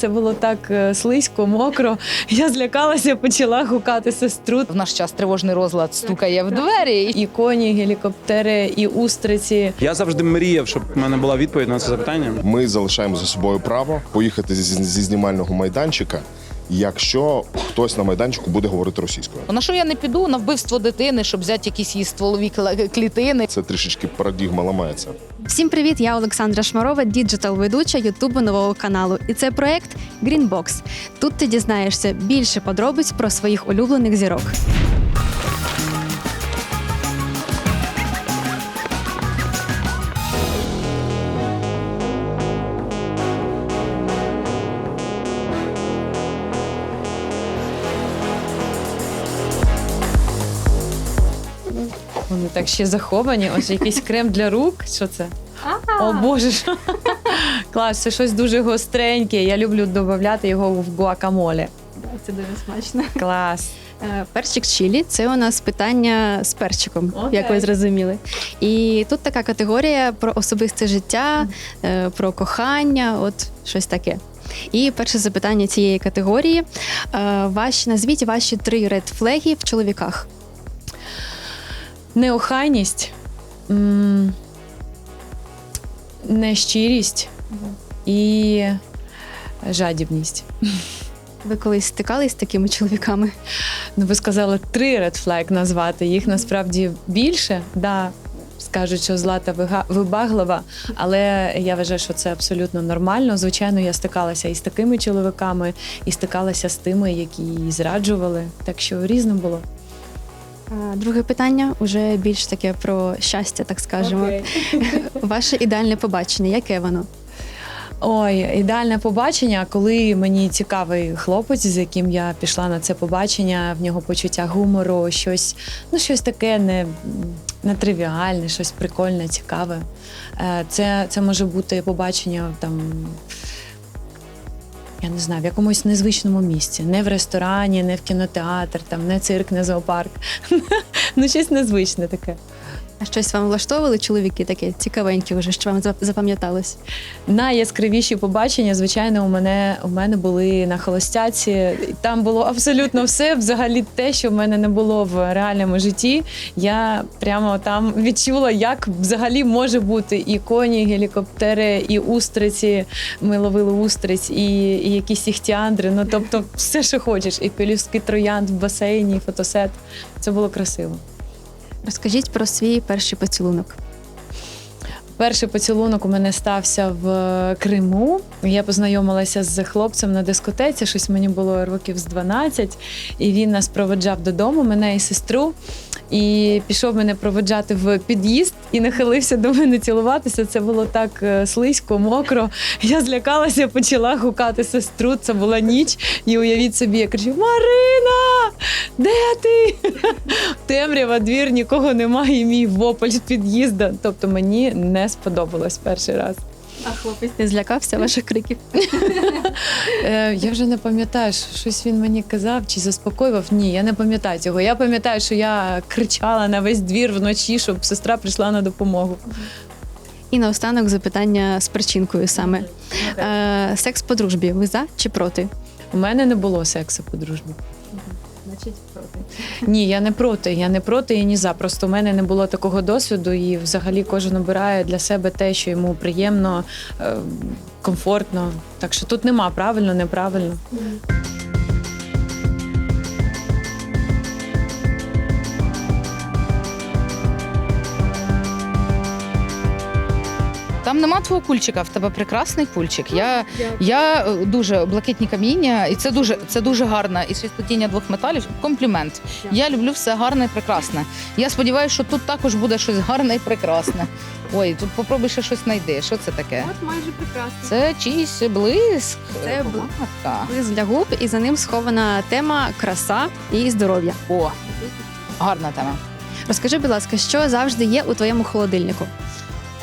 Це було так е, слизько, мокро. Я злякалася, почала гукати сестру. В наш час тривожний розлад стукає в двері. І І коні, гелікоптери, і устриці. Я завжди мріяв, щоб в мене була відповідь на це запитання. Ми залишаємо за собою право поїхати зі, зі знімального майданчика, якщо хтось на майданчику буде говорити російською. на що я не піду на вбивство дитини, щоб взяти якісь її стволові клітини. Це трішечки парадігма ламається. Всім привіт! Я Олександра Шмарова, діджитал-ведуча Ютубу нового каналу. І це проект Greenbox. Тут ти дізнаєшся більше подробиць про своїх улюблених зірок. Вони так ще заховані. Ось якийсь крем для рук. Що це? О Боже. що? Клас, це щось дуже гостреньке. Я люблю додати його в гуакамоле. Це дуже смачно. Клас. Е, Перчик чилі це у нас питання з перчиком, Окей. як ви зрозуміли. І тут така категорія про особисте життя, е, про кохання, от щось таке. І перше запитання цієї категорії: Е, ваші назвіть ваші три редфлеги в чоловіках. Неохайність, м, нещирість і жадібність. Ви колись стикались з такими чоловіками? Ну, ви сказали три red flag назвати. Їх насправді більше. Да, скажуть, що злата вига- вибаглива, але я вважаю, що це абсолютно нормально. Звичайно, я стикалася і з такими чоловіками, і стикалася з тими, які її зраджували. Так що різно було. Друге питання уже більш таке про щастя, так скажемо. Ваше ідеальне побачення, яке воно? Ой, ідеальне побачення, коли мені цікавий хлопець, з яким я пішла на це побачення, в нього почуття гумору, щось, ну, щось таке не, нетривіальне, щось прикольне, цікаве. Е, Це, це може бути побачення там. Я не знаю, в якомусь незвичному місці, не в ресторані, не в кінотеатр, там, не цирк, не зоопарк. ну, щось незвичне таке. А щось вам влаштовували чоловіки таке цікавеньке вже, що вам запам'яталось? Найяскравіші побачення, звичайно, у мене у мене були на холостяці. Там було абсолютно все. Взагалі, те, що в мене не було в реальному житті. Я прямо там відчула, як взагалі може бути і коні, гелікоптери, і устриці. Ми ловили устриць, і, і якісь іхтіандри. Ну тобто, все, що хочеш, і пелюстки троянд в басейні, і фотосет. Це було красиво. Розкажіть про свій перший поцілунок. Перший поцілунок у мене стався в Криму. Я познайомилася з хлопцем на дискотеці, щось мені було років з 12, і він нас проведжав додому, мене і сестру. І пішов мене проведжати в під'їзд і нахилився до мене цілуватися. Це було так е, слизько, мокро. Я злякалася, почала гукати сестру. Це була ніч. І уявіть собі, я кричу: Марина, де ти? Темрява, двір, нікого немає. І мій вопль з під'їзда. Тобто мені не сподобалось перший раз. А хлопець не злякався ваших криків. Е, я вже не пам'ятаю, що щось він мені казав чи заспокоював. Ні, я не пам'ятаю цього. Я пам'ятаю, що я кричала на весь двір вночі, щоб сестра прийшла на допомогу. І наостанок запитання з причинкою саме. Е, секс по дружбі. Ви за чи проти? У мене не було сексу по дружбі. Значить, проти. Ні, я не проти. Я не проти і ні за. Просто в мене не було такого досвіду, і взагалі кожен обирає для себе те, що йому приємно, е, комфортно. Так що тут нема правильно, неправильно. Там нема твого кульчика, в тебе прекрасний кульчик. Я, я е, дуже блакитні каміння, і це дуже, це дуже гарно. І світлотіння двох металів. Комплімент. Я люблю все гарне і прекрасне. Я сподіваюся, що тут також буде щось гарне і прекрасне. Ой, тут попробуй ще щось знайди. Що це таке? От майже прекрасно. Це чийсь блиск. Це Помадка. Лист для губ, і за ним схована тема краса і здоров'я. О, гарна тема. Розкажи, будь ласка, що завжди є у твоєму холодильнику?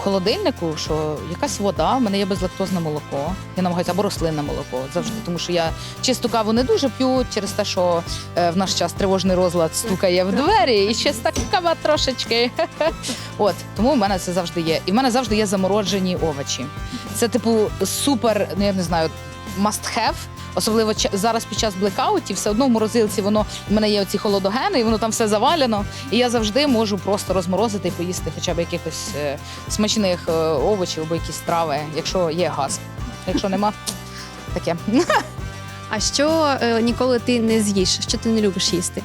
Холодильнику, що якась вода, в мене є безлактозне молоко. Я намагаюся або рослинне молоко завжди, тому що я чисту каву не дуже п'ю через те, що е, в наш час тривожний розлад стукає в двері, і чиста кава трошечки. От тому в мене це завжди є. І в мене завжди є замороджені овочі. Це типу супер, ну я не знаю. must have. Особливо зараз під час блекаутів, все одно в морозилці воно в мене є оці холодогени, і воно там все завалено. І я завжди можу просто розморозити і поїсти хоча б якихось е, смачних е, овочів або якісь трави, якщо є газ. Якщо нема, таке. А що е, ніколи ти не з'їш? Що ти не любиш їсти?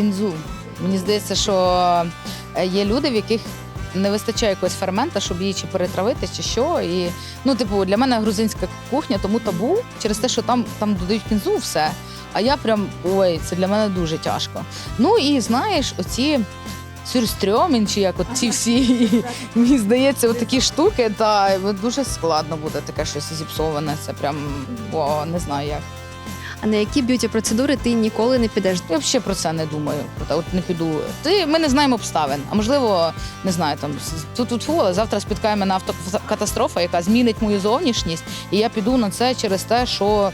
кінзу. Мені здається, що е, є люди, в яких не вистачає якогось фермента, щоб її чи перетравити, чи що. І ну, типу, для мене грузинська кухня тому табу через те, що там, там додають кінзу все. А я прям ой, це для мене дуже тяжко. Ну і знаєш, оці. Сюрстрьомін, чи як от ці всі, мені здається, от такі штуки, та дуже складно буде таке щось зіпсоване. Це прям о, не знаю як. А на які б'юті процедури ти ніколи не підеш? Я взагалі про це не думаю. Та От не піду. Ти ми не знаємо обставин. А можливо, не знаю, там тут тут але завтра спіткає мене автокатастрофа, яка змінить мою зовнішність, і я піду на це через те, що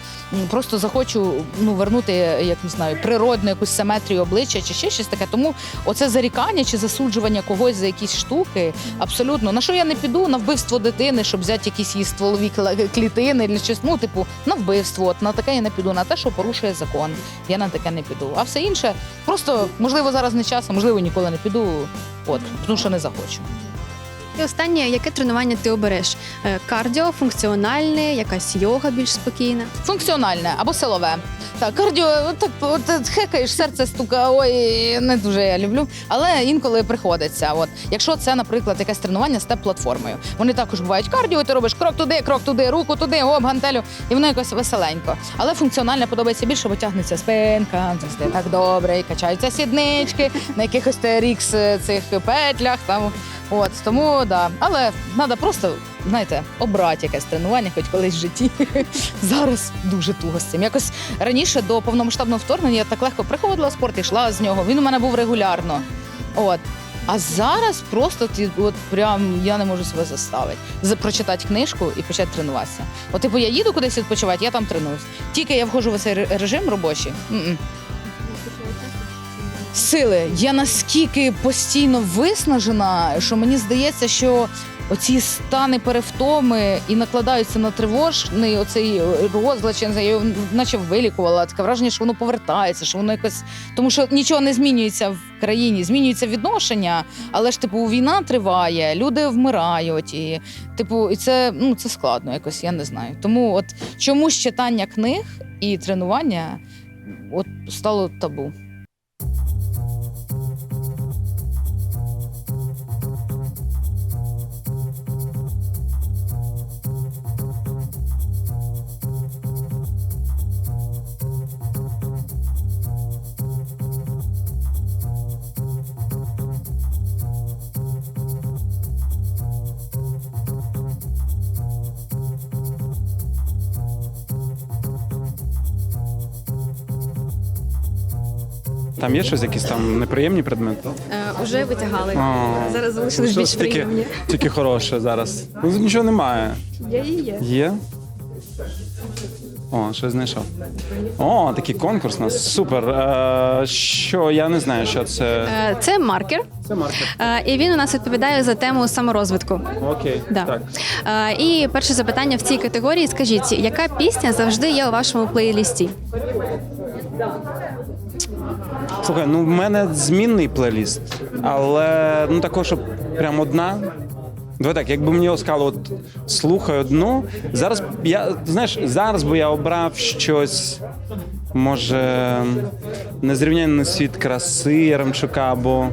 просто захочу ну вернути, як не знаю, природну якусь симетрію обличчя чи ще щось таке. Тому оце зарікання чи засуджування когось за якісь штуки. Абсолютно на що я не піду на вбивство дитини, щоб взяти якісь її стволові клітини для щось. Ну, типу, на вбивство. От на таке я не піду. На те, що порушує закон. Я на таке не піду. А все інше, просто можливо зараз не час, а можливо ніколи не піду. От тому що не захочу. І останнє, яке тренування ти обереш? Е, Кардіо, функціональне, якась йога більш спокійна. Функціональне або силове. Так, кардіо, так от, хекаєш, серце стука. Ой, не дуже я люблю. Але інколи приходиться. От якщо це, наприклад, якесь тренування з степ платформою, вони також бувають кардіо, ти робиш крок туди, крок туди, руку туди, оп, гантелю, і воно якось веселенько. Але функціональне подобається більше, бо тягнеться спинка, так добре, і качаються сіднички на якихось TRX цих петлях. Там от тому да. Але треба просто. Знаєте, обрати якесь тренування, хоч колись в житті. Зараз дуже туго з цим. Якось раніше до повномасштабного вторгнення я так легко приходила в спорт, йшла з нього. Він у мене був регулярно. От. А зараз просто ті, от прям я не можу себе заставити. Прочитати книжку і почати тренуватися. От, типу, я їду кудись відпочивати, я там тренуюсь. Тільки я входжу в цей режим робочий. м-м. Сили. Я наскільки постійно виснажена, що мені здається, що оці стани перевтоми і накладаються на тривожний оцей розлад, чи я його наче вилікувала. Таке враження, що воно повертається, що воно якось. Тому що нічого не змінюється в країні, змінюється відношення, але ж типу війна триває, люди вмирають, і типу, і це ну це складно якось, я не знаю. Тому от чомусь читання книг і тренування от стало табу. Там є щось, якісь там неприємні предмети? Е, уже витягали. А, Зараз залишились щось більш тільки, приємні. тільки хороше зараз. Ну, тут нічого немає. Є і є. Є? О, щось знайшов. О, такий конкурс у нас. Супер. Е, що я не знаю, що це. Е, Це маркер, Це маркер. е, і він у нас відповідає за тему саморозвитку. Окей. Да. Так. Е, І перше запитання в цій категорії: скажіть, яка пісня завжди є у вашому плейлісті? Слухай, ну в мене змінний плейліст, але ну також, щоб прям одна. Давай так, якби мені сказали, от слухай одну. Зараз я знаєш, зараз би я обрав щось, може, незрівнянний світ краси Яремчука або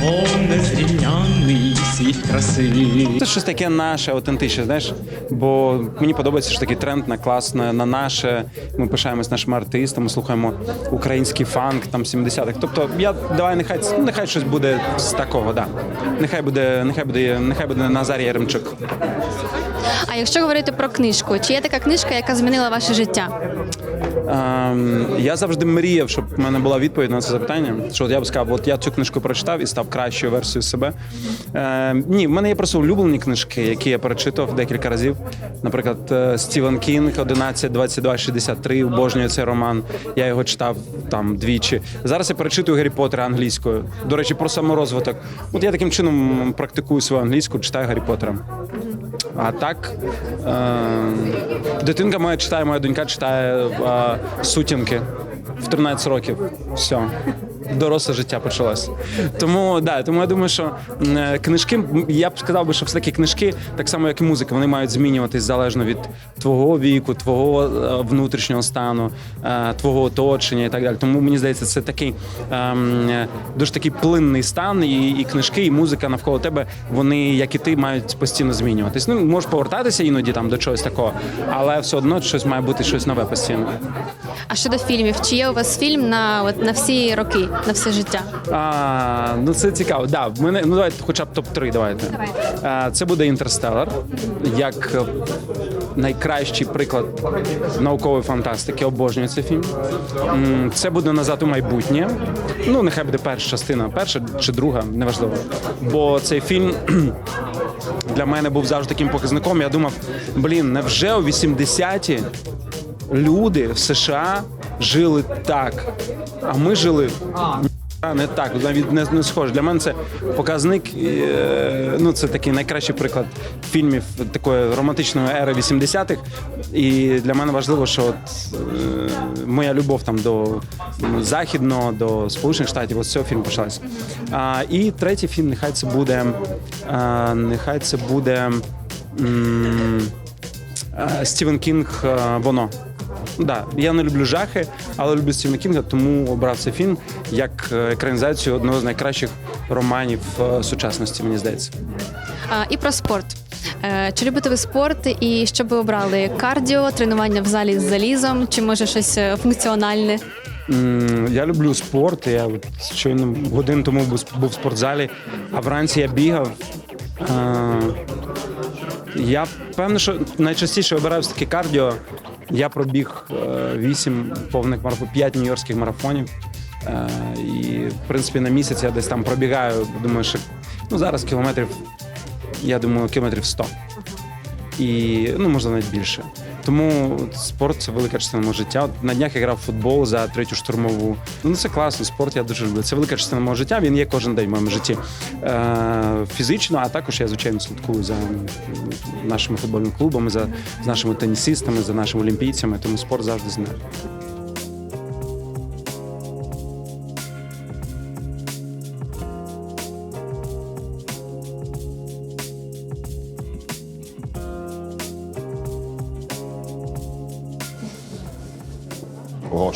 мов незрівняний світ краси. це щось таке наше, автентичне, знаєш. Бо мені подобається що такий тренд на класне, на наше. Ми пишаємось нашими артистами, слухаємо український фанк там 70-х. Тобто, я давай нехай нехай щось буде з такого, да. Нехай буде, нехай буде, нехай буде Назар Яремчук. А якщо говорити про книжку, чи є така книжка, яка змінила ваше життя? Ем, я завжди мріяв, щоб в мене була відповідь на це запитання. Що я б сказав, от я цю книжку прочитав і став кращою версією себе. Ем, ні, в мене є просто улюблені книжки, які я перечитував декілька разів. Наприклад, е, Стівен Кінг 11, 22, 63, обожнюю цей роман. Я його читав там двічі. Зараз я перечитую Гаррі Поттера англійською. До речі, про саморозвиток. От я таким чином практикую свою англійську, читаю Гаррі Поттера. А так, е, дитинка моя читає, моя донька читає е, сутінки в 13 років. Все. Доросле життя почалось. Тому да, тому я думаю, що е, книжки, я б сказав би, що все-таки книжки, так само як і музика, вони мають змінюватись залежно від твого віку, твого е, внутрішнього стану, е, твого оточення і так далі. Тому мені здається, це такий ем, дуже такий плинний стан, і, і книжки, і музика навколо тебе, вони, як і ти, мають постійно змінюватись. Ну, можеш повертатися іноді там до чогось такого, але все одно щось має бути щось нове постійно. А щодо фільмів, чи є у вас фільм на от на всі роки, на все життя? А, ну це цікаво. Да, в мене ну давайте, хоча б топ 3 Давайте А, це буде інтерстелар, як е, найкращий приклад наукової фантастики. Обожнюю цей фільм. Це буде назад у майбутнє. Ну, нехай буде перша частина, перша чи друга, неважливо. Бо цей фільм. Для мене був завжди таким показником. Я думав, блін, невже у 80-ті люди в США жили так, а ми жили не так, навіть не, не схоже. Для мене це показник. е, Ну, це такий найкращий приклад фільмів такої романтичної ери 80-х. І для мене важливо, що от, е, моя любов там до західного, до Сполучених Штатів, з цього фільму почалася. А, і третій фільм, нехай це буде. А, нехай це буде. м, Стівен Кінг е, Воно. Да, я не люблю жахи, але люблю Стівена Кінга, тому обрав цей фільм як е, екранізацію одного з найкращих романів е, сучасності, мені здається. А, і про спорт. Е, Чи любите ви спорт і що би обрали? Кардіо, тренування в залі з залізом, чи може щось функціональне? Я люблю спорт. Я от щойно годину тому був в спортзалі, а вранці я бігав. Я певно, що найчастіше обираю все таки кардіо. Я пробіг е, вісім повних марафонів, п'ять нью-йоркських марафонів. Е, І, в принципі, на місяць я десь там пробігаю. Думаю, що ну, зараз кілометрів, я думаю, кілометрів 100. І ну, можна навіть більше. Тому спорт це велика частина мого життя. От на днях я грав в футбол за третю штурмову. Ну це класно, спорт я дуже люблю. Це велика частина мого життя. Він є кожен день в моєму житті е, фізично, а також я звичайно слідкую за нашими футбольними клубами, за нашими тенісистами, за нашими олімпійцями. Тому спорт завжди з нами.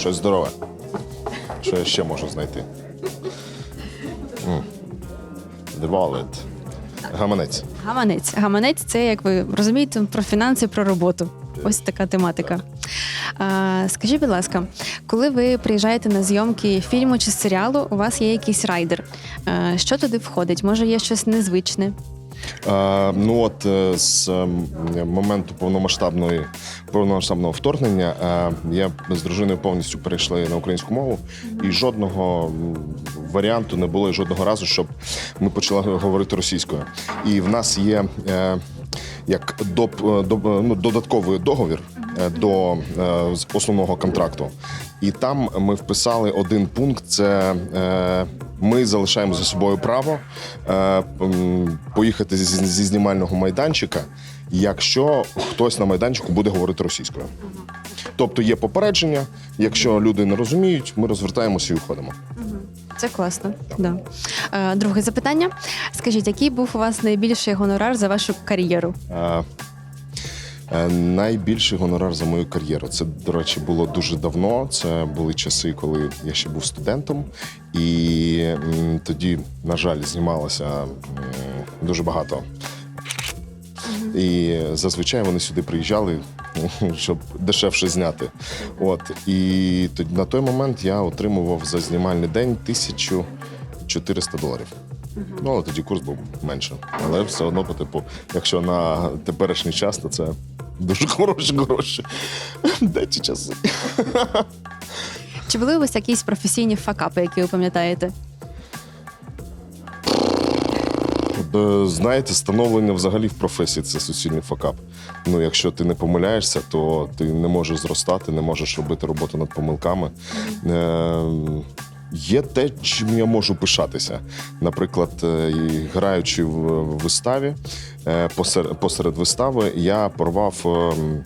Щось здорове. Що я ще можу знайти? The wallet. Гаманець. Гаманець. Гаманець це, як ви розумієте, про фінанси, про роботу. Ось така тематика. А, скажіть, будь ласка, коли ви приїжджаєте на зйомки фільму чи серіалу, у вас є якийсь райдер. А, що туди входить? Може, є щось незвичне? Е, ну от е, з е, моменту повномасштабної повномасштабного вторгнення е, я з дружиною повністю перейшли на українську мову, і жодного варіанту не було жодного разу, щоб ми почали говорити російською. І в нас є як доп, доп- ну, додатковий договір до е, основного контракту. І там ми вписали один пункт: це е, ми залишаємо за собою право е, поїхати зі, зі знімального майданчика, якщо хтось на майданчику буде говорити російською. Тобто є попередження, якщо люди не розуміють, ми розвертаємося і уходимо. Це класно. Да. Е, друге запитання. Скажіть, який був у вас найбільший гонорар за вашу кар'єру? Е, Найбільший гонорар за мою кар'єру. Це, до речі, було дуже давно. Це були часи, коли я ще був студентом, і тоді, на жаль, знімалося дуже багато. І зазвичай вони сюди приїжджали, щоб дешевше зняти. От і тоді на той момент я отримував за знімальний день 1400 доларів. Ну, але тоді курс був менше. Але все одно, по типу, якщо на теперішній час, то це дуже хороші гроші. Де ті часи? Чи були у вас якісь професійні факапи, які ви пам'ятаєте? Е, Знаєте, становлення взагалі в професії це суцільний факап. Ну, якщо ти не помиляєшся, то ти не можеш зростати, не можеш робити роботу над помилками. Е, Є те, чим я можу пишатися. Наприклад, е, граючи в виставі, е, посер- посеред вистави я порвав ем,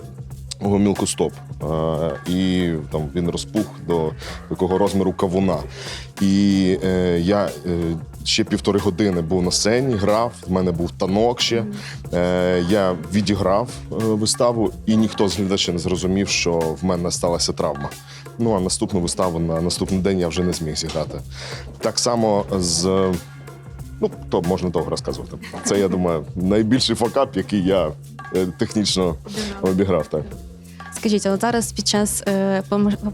гомілку стоп. Е, І там він розпух до такого розміру кавуна. І е, я е, ще півтори години був на сцені, грав. В мене був танок ще. Е, я відіграв е, виставу, і ніхто з глядачів не зрозумів, що в мене сталася травма. Ну а наступну виставу на наступний день я вже не зміг зіграти. Так само з. Ну, то можна довго розказувати. Це, я думаю, найбільший факап, який я е, технічно обіграв. Так. Скажіть, але зараз під час е,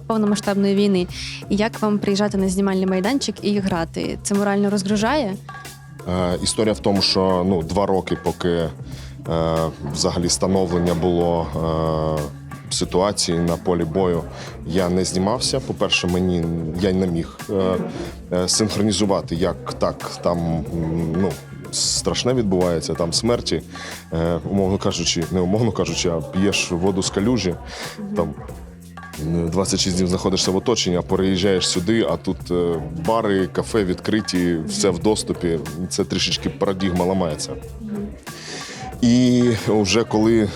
повномасштабної війни, як вам приїжджати на знімальний майданчик і грати? Це морально розгружає? Е, історія в тому, що ну, два роки, поки е, взагалі становлення було е, ситуації на полі бою, я не знімався. По-перше, мені я не міг е, е, синхронізувати, як так там ну, страшне відбувається, там смерті, е, умовно кажучи, не умовно кажучи, а п'єш воду з калюжі. Там 26 днів знаходишся в оточенні, переїжджаєш сюди, а тут е, бари, кафе відкриті, все в доступі. Це трішечки парадігма ламається. І вже коли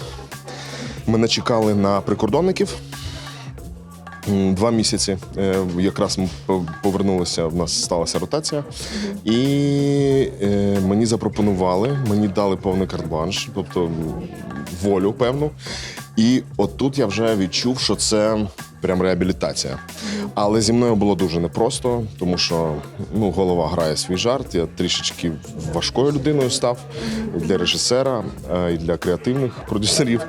мене чекали на прикордонників. Два місяці е, якраз ми повернулися. В нас сталася ротація, і е, мені запропонували, мені дали повний карт-бланш, тобто волю певну. І отут я вже відчув, що це прям реабілітація. Але зі мною було дуже непросто, тому що ну, голова грає свій жарт. Я трішечки важкою людиною став і для режисера, е, і для креативних продюсерів.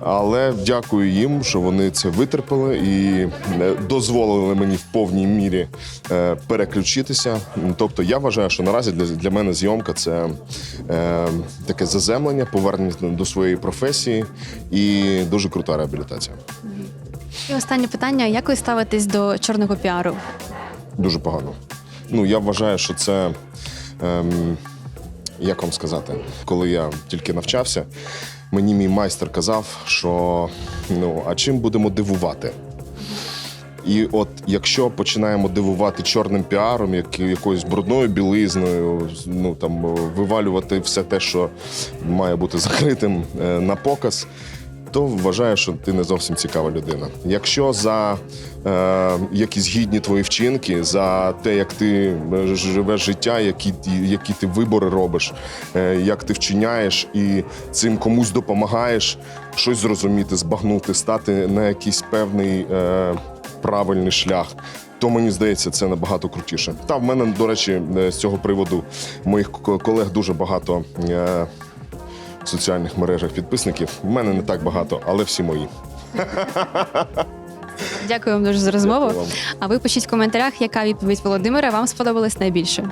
Але дякую їм, що вони це витерпіли і е, дозволили мені в повній мірі е, переключитися. Тобто я вважаю, що наразі для, для мене зйомка це е, таке заземлення, повернення до своєї професії і дуже крута реабілітація. І останнє питання: як ви ставитесь до чорного піару? Дуже погано. Ну, я вважаю, що це. Ем, як вам сказати, коли я тільки навчався, мені мій майстер казав, що ну, а чим будемо дивувати? І от якщо починаємо дивувати чорним піаром, як, якоюсь брудною білизною, ну там вивалювати все те, що має бути закритим е, на показ, то вважаю, що ти не зовсім цікава людина. Якщо за е, якісь гідні твої вчинки, за те, як ти е, живеш життя, які, які ти вибори робиш, е, як ти вчиняєш і цим комусь допомагаєш щось зрозуміти, збагнути, стати на якийсь певний е, правильний шлях. То мені здається, це набагато крутіше. Та в мене, до речі, е, з цього приводу моїх колег дуже багато е, в соціальних мережах підписників. У мене не так багато, але всі мої. Дякую вам дуже за розмову. Дякую вам. А ви пишіть в коментарях, яка відповідь Володимира вам сподобалась найбільше.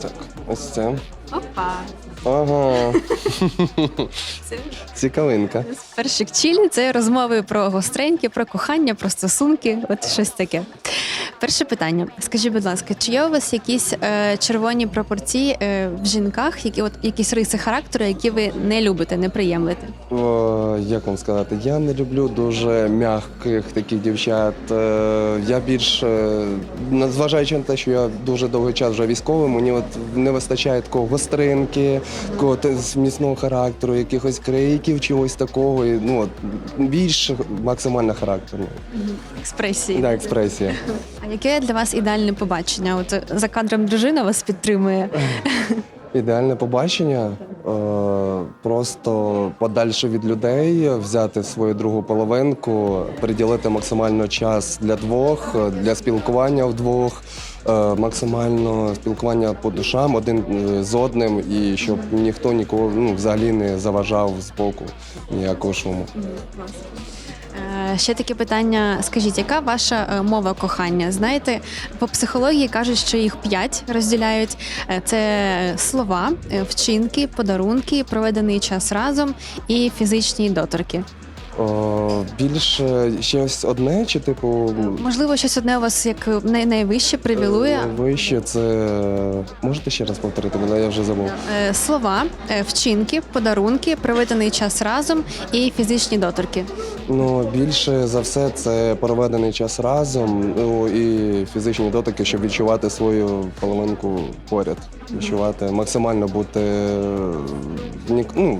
Так, ось це. Опа, Ага, це цікавинка. першик чілі. Це розмови про гостреньки, про кохання, про стосунки. От щось таке. Перше питання. Скажіть, будь ласка, чи є у вас якісь е, червоні пропорції е, в жінках, які от якісь риси характеру, які ви не любите, не приємлете? О, як вам сказати, я не люблю дуже м'яких таких дівчат. Е, Я більш, е, незважаючи на те, що я дуже довгий час вже військовий, мені от не вистачає такого гостринки, такого міцного характеру, якихось криків, чогось такого. І, ну, от, більш максимально характерно. Експресії. Да, експресія. А яке для вас ідеальне побачення? От е, за кадром дружина вас підтримує. Ідеальне побачення е, просто подальше від людей, взяти свою другу половинку, приділити максимально час для двох, е, для спілкування вдвох, е, максимально спілкування по душам один е, з одним, і щоб ніхто нікого ну, взагалі не заважав з боку ніякого шуму. Е, Ще таке питання: скажіть, яка ваша е, мова кохання? Знаєте, по психології кажуть, що їх п'ять розділяють: Е, це слова, вчинки, подарунки, проведений час разом і фізичні доторки. О, більше щось одне, чи типу Можливо, щось одне у вас як най- найвище привілує. вище це можете ще раз повторити мене? Я вже забув. Е, Слова, е, вчинки, подарунки, проведений час разом і фізичні доторки. Ну більше за все це проведений час разом. Ну і фізичні дотики, щоб відчувати свою половинку поряд, відчувати максимально бути ну,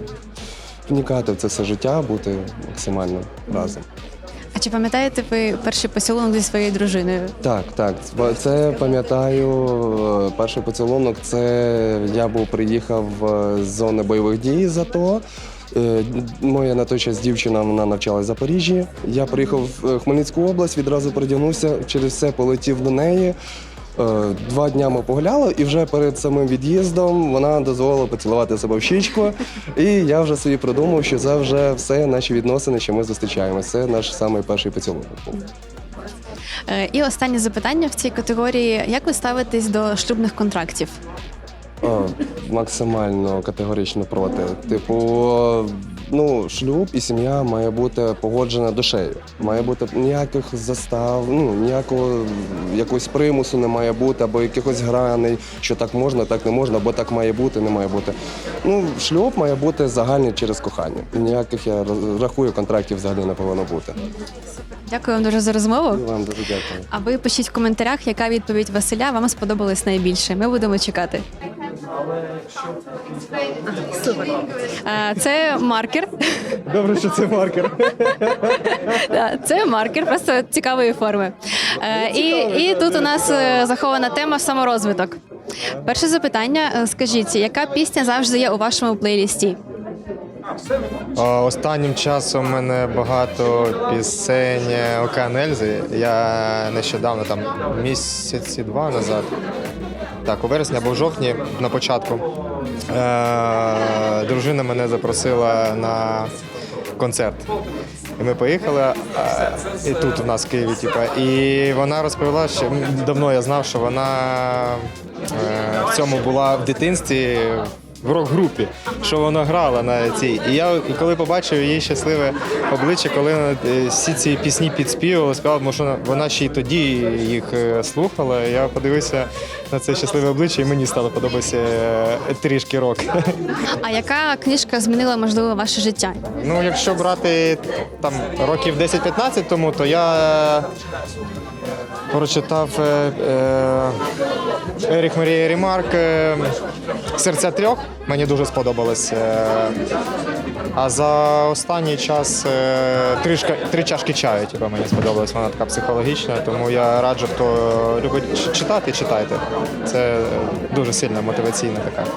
вникати в це все життя, бути максимально разом. А чи пам'ятаєте ви перший поцілунок зі своєю дружиною? Так, так. Це пам'ятаю. е, Перший поцілунок. Це я був приїхав е, з зони бойових дій з АТО. Е, Моя на той час дівчина вона навчалась в Запоріжжі. Я приїхав в Хмельницьку область, відразу придягнувся, через все полетів до неї. Е, Два дня ми погуляли, і вже перед самим від'їздом вона дозволила поцілувати себе в щічку. І я вже собі придумав, що це вже все наші відносини, що ми зустрічаємося. Це наш самий перший поцілунок. Е, І останнє запитання в цій категорії: як ви ставитесь до шлюбних контрактів? О, максимально категорично проти. Типу, ну, шлюб і сім'я має бути погоджена душею. Має бути ніяких застав, ну ніякого якогось примусу не має бути, або якихось граней, що так можна, так не можна, або так має бути, не має бути. Ну, шлюб має бути загальний через кохання. Ніяких я рахую контрактів взагалі не повинно бути. Дякую вам дуже за розмову. І вам дуже дякую. А ви пишіть в коментарях, яка відповідь Василя вам сподобалась найбільше. Ми будемо чекати. Супер. Це маркер. Добре, що це маркер. Це маркер, просто цікавої форми. Е, І, і тут у нас е, захована тема саморозвиток. Перше запитання: Е, скажіть, яка пісня завжди є у вашому плейлісті? Останнім часом у мене багато пісень Океан Ельзи. Я нещодавно, там місяці два назад, так, у вересні або в жовтні на початку. Е- дружина мене запросила на концерт. І ми поїхали, е, і тут у нас в Києві, типа, і вона розповіла, що давно я знав, що вона е, в цьому була в дитинстві в рок-групі, що вона грала на цій. І я коли побачив її щасливе обличчя, коли вона е, всі ці пісні підспівувала, співала, тому що вона ще й тоді їх е, слухала. Я подивився на це щасливе обличчя, і мені стало подобатися е, трішки рок. А яка книжка змінила можливо ваше життя? Ну, якщо брати там років 10-15 тому, то я прочитав е, е, Еріх Марія Рімарк е, Серця трьох. Мені дуже сподобалось. Е, а за останній час е, три, три чашки чаю, типу, мені сподобалась. Вона така психологічна, тому я раджу, хто любить читати, читайте. Це дуже сильна мотиваційна така.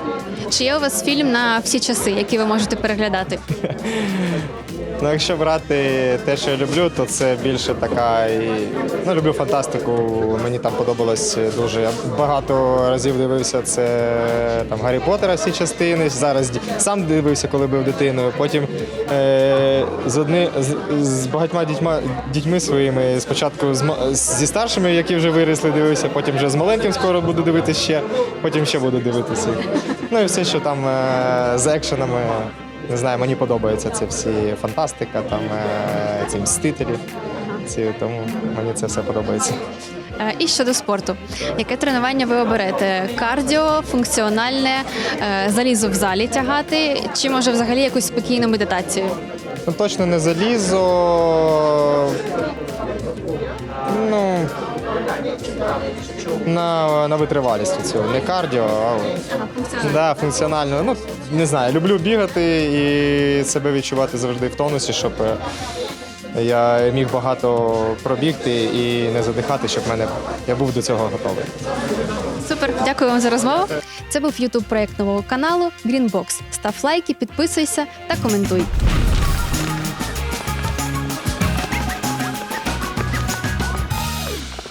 Чи є у вас фільм на всі часи, який ви можете переглядати? Ну, якщо брати те, що я люблю, то це більше така і ну, люблю фантастику. Мені там подобалось дуже. Я багато разів дивився це там Гаррі Поттера всі частини. Зараз сам дивився, коли був дитиною. Потім е, з одни з, з багатьма дітьма дітьми своїми. Спочатку з, зі старшими, які вже виросли, дивився, потім вже з маленьким скоро буду дивитися ще, потім ще буду дивитися. Ну і все, що там е, з екшенами. Не знаю, мені подобається це всі фантастика, там е, ці мстителі. Ці, тому мені це все подобається. Е, І щодо спорту, яке тренування ви оберете? Кардіо, функціональне, е, залізо в залі тягати, чи може взагалі якусь спокійну медитацію? Ну точно не залізо. Ну на, на витривалість цього. Не кардіо, а от. Да, функціонально. Ну, не знаю, люблю бігати і себе відчувати завжди в тонусі, щоб е, я міг багато пробігти і не задихати, щоб мене я був до цього готовий. Супер, дякую вам за розмову. Це був ютуб проект нового каналу Greenbox. Став лайки, підписуйся та коментуй.